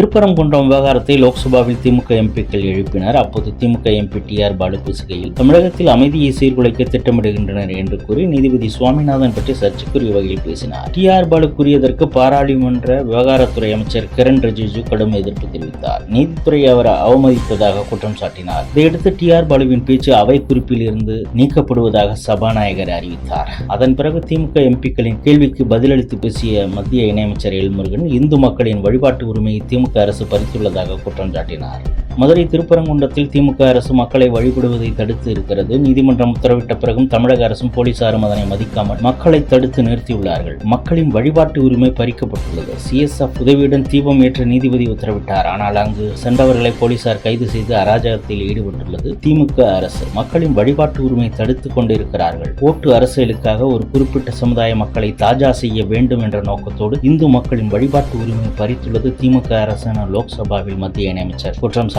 திருப்பரங்குன்றம் விவகாரத்தை லோக்சபாவில் திமுக எம்பிக்கள் எழுப்பினர். அப்போது DMK MP T R Baalu பேசுகையில் தமிழகத்தில் அமைதியை சீர்குலைக்க திட்டமிடுகின்றனர் என்று கூறி நீதிபதி சுவாமிநாதன் பற்றி சர்ச்சைக்குரிய வகையில் பேசினார். டி ஆர் பாலு கூறியதற்கு பாராளுமன்ற விவகாரத்துறை அமைச்சர் கிரண் ரிஜிஜு கடும் எதிர்ப்பு தெரிவித்தார். நீதித்துறை அவரை அவமதித்ததாக குற்றம் சாட்டினார். இதையடுத்து டி ஆர் பாலுவின் பேச்சு அவை குறிப்பில் இருந்து நீக்கப்படுவதாக சபாநாயகர் அறிவித்தார். அதன் பிறகு திமுக எம்பிக்களின் கேள்விக்கு பதிலளித்து பேசிய மத்திய இணையமைச்சர் எல்முருகன் இந்து மக்களின் வழிபாட்டு உரிமையை திமுக அரசு பறித்துள்ளதாக குற்றம் சாட்டினார் மதுரை திருப்பரங்குன்றத்தில் திமுக அரசு மக்களை வழிபடுவதை தடுத்து இருக்கிறது. நீதிமன்றம் உத்தரவிட்ட பிறகும் தமிழக அரசும் போலீசாரும் அதனை மதிக்காமல் மக்களை தடுத்து நிறுத்தியுள்ளார்கள். மக்களின் வழிபாட்டு உரிமை பறிக்கப்பட்டுள்ளது. சிஎஸ்எஃப் உதவியுடன் தீபம் ஏற்ற நீதிபதி உத்தரவிட்டார். ஆனால் அங்கு சென்றவர்களை போலீசார் கைது செய்து அராஜகத்தில் ஈடுபட்டுள்ளது திமுக அரசு. மக்களின் வழிபாட்டு உரிமை தடுத்துக் கொண்டிருக்கிறார்கள். ஓட்டு அரசியலுக்காக ஒரு குறிப்பிட்ட சமுதாய மக்களை தாஜா செய்ய வேண்டும் என்ற நோக்கத்தோடு இந்து மக்களின் வழிபாட்டு உரிமை பறித்துள்ளது திமுக அரசு என லோக்சபாவில் மத்திய இணையமைச்சர் குற்றம்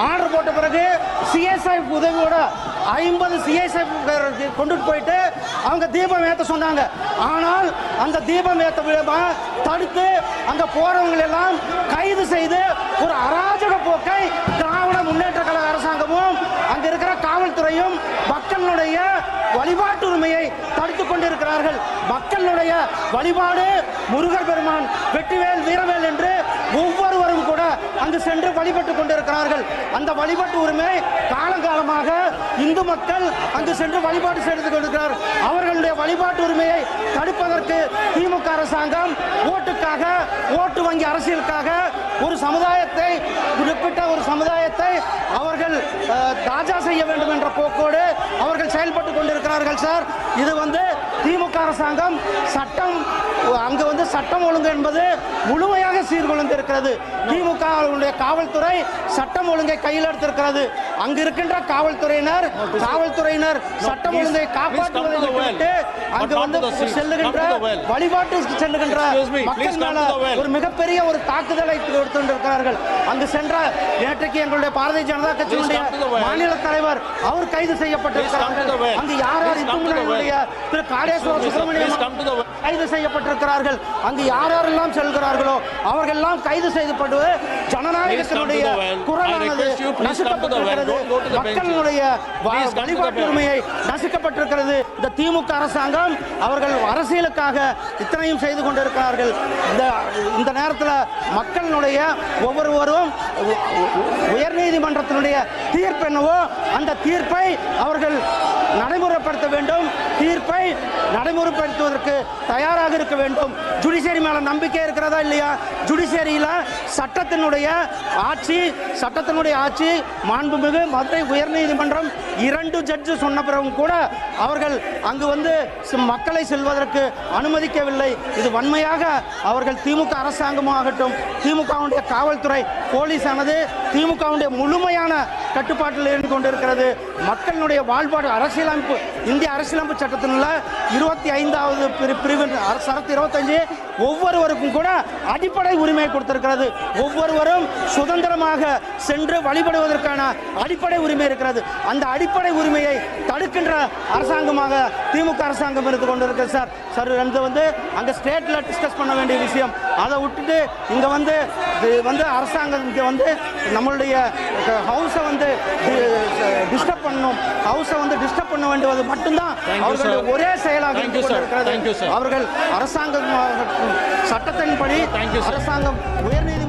ஆர்டர் போட்ட பிறகு சிஎஸ்ஐ உதவியோட ஐம்பது சிஎஸ்ஐ கொண்டுட்டு போயிட்டு அவங்க தீபம் ஏற்ற சொன்னாங்க. ஆனால் அந்த தீபம் ஏற்ற விதமாக தடுத்து அங்க போறவங்களை எல்லாம் கைது செய்து ஒரு அராஜக போக்கை திராவிட முன்னேற்ற கழக அரசாங்கமும் அங்க இருக்கிற காவல்துறையும் மக்களுடைய வழிபாட்டு உரிமையை தடுத்துக் கொண்டிருக்கிறார்கள். மக்களுடைய வழிபாடு முருகர் பெருமான் வெற்றிவேல் வீரவேல் என்று ஒவ்வொருவரும் கூட அங்கு சென்று வழிபட்டுக் கொண்டிருக்கிறார்கள். அந்த வழிபட்டு உரிமை காலங்காலமாக இந்து மக்கள் அங்கு சென்று வழிபாடு செய்து கொண்டிருக்கிறார். அவர்களுடைய வழிபாட்டு உரிமையை தடுப்பதற்கு திமுக அரசாங்கம் ஓட்டுக்காக ஓட்டு வங்கி அரசியலுக்காக ஒரு சமுதாயத்தை குறிப்பிட்ட ஒரு சமுதாயத்தை அவர்கள் தாஜா செய்ய வேண்டும் என்ற போக்கோடு அவர்கள் செயல்பட்டு கொண்டிருக்கிறார்கள் சார். இது வந்து திமுக அரசாங்கம் சட்டம் அங்கு வந்து சட்டம் ஒழுங்கு என்பது முழுமையாக சீர்குலைந்திருக்கிறது திமுக காவல்துறை சட்டம் ஒழுங்கை கையில் எடுத்திருக்கிறது அங்கு இருக்கின்ற காவல்துறையினர் காவல்துறையினர் சட்டம் ஒழுங்கை காப்பாற்றுவதை அங்கு வந்து. செல்லுகின்ற. வழிபாட்டுக்கு செல்லுகின்ற மக்கள் மேல. ஒரு மிகப்பெரிய ஒரு தாக்குதலை கொடுத்திருக்கிறார்கள் அங்கு சென்ற நேற்றைக்கு எங்களுடைய பாரதிய ஜனதா கட்சியினுடைய. மாநில தலைவர் அவர் கைது செய்யப்பட்டிருக்கிறார்கள். அங்கு யார் திரு Kadeswara Please come to the கைது செய்யப்பட்டிருக்கிறார்கள் அங்கு யார் யாரெல்லாம் செல்கிறார்களோ அவர்கள் எல்லாம் கைது செய்யப்படுவது ஜனநாயகத்தினுடைய குரலானது. நசுக்கப்பட்டிருக்கிறது. மக்களுடைய வ- Please come to the வழிபாட்டு well. உரிமையை நசுக்கப்பட்டிருக்கிறது இந்த திமுக அரசாங்கம் அவர்கள் அரசியலுக்காக இத்தனையும் செய்து கொண்டிருக்கிறார்கள் இந்த இந்த நேரத்தில் மக்களினுடைய ஒவ்வொருவரும் உயர்நீதிமன்றத்தினுடைய தீர்ப்பு என்னவோ அந்த தீர்ப்பை அவர்கள் நடைமுறைப்படுத்த வேண்டும் தீர்ப்பை நடைமுறைப்படுத்துவதற்கு தயாராக இருக்க வேண்டும். ஜுடிஷியரி மேலே நம்பிக்கை இருக்கிறதா இல்லையா? ஜுடிஷியரியில் சட்டத்தினுடைய ஆட்சி சட்டத்தினுடைய ஆட்சி மாண்புமிகு மதுரை உயர்நீதிமன்றம் இரண்டு ஜட்ஜு சொன்ன பிறகும் கூட அவர்கள் அங்கு வந்து மக்களை செல்வதற்கு அனுமதிக்கவில்லை. இது வன்மையாக அவர்கள் திமுக அரசாங்கமாகட்டும் திமுகவுடைய காவல்துறை போலீஸானது திமுகவுடைய முழுமையான கட்டுப்பாட்டில் இருந்து கொண்டிருக்கிறது மக்களுடைய வாழ்வாடு அரசியலமைப்பு இந்திய அரசியலமைப்பு சட்டத்தில் உள்ள இருபத்தி ஐந்தாவது பிரிவு அரசு இருபத்தஞ்சு ஒவ்வொருவருக்கும் கூட அடிப்படை உரிமை கொடுத்திருக்கிறது. ஒவ்வொருவரும் சுதந்திரமாக சென்று வழிபடுவதற்கான அடிப்படை உரிமை இருக்கிறது. அந்த அடிப்படை உரிமையை தடுக்கின்ற அரசாங்கமாக திமுக அரசாங்கம் இருந்து கொண்டிருக்கிறது சார். சார் இது வந்து அங்கே ஸ்டேட்டில் டிஸ்கஸ் பண்ண வேண்டிய விஷயம். அதை விட்டுட்டு இங்கே வந்து வந்து அரசாங்கம் இங்கே வந்து நம்மளுடைய ஹவுஸை வந்து டிஸ்டர்ப் பண்ணணும். ஹவுஸை வந்து டிஸ்டர்ப் பண்ண வேண்டியது மட்டும்தான் அவர்களுடைய. ஒரே செயலாக sir. அவர்கள் அரசாங்கம் சட்டத்தின்படி Thank you, sir. அரசாங்கம் உயர்நீதி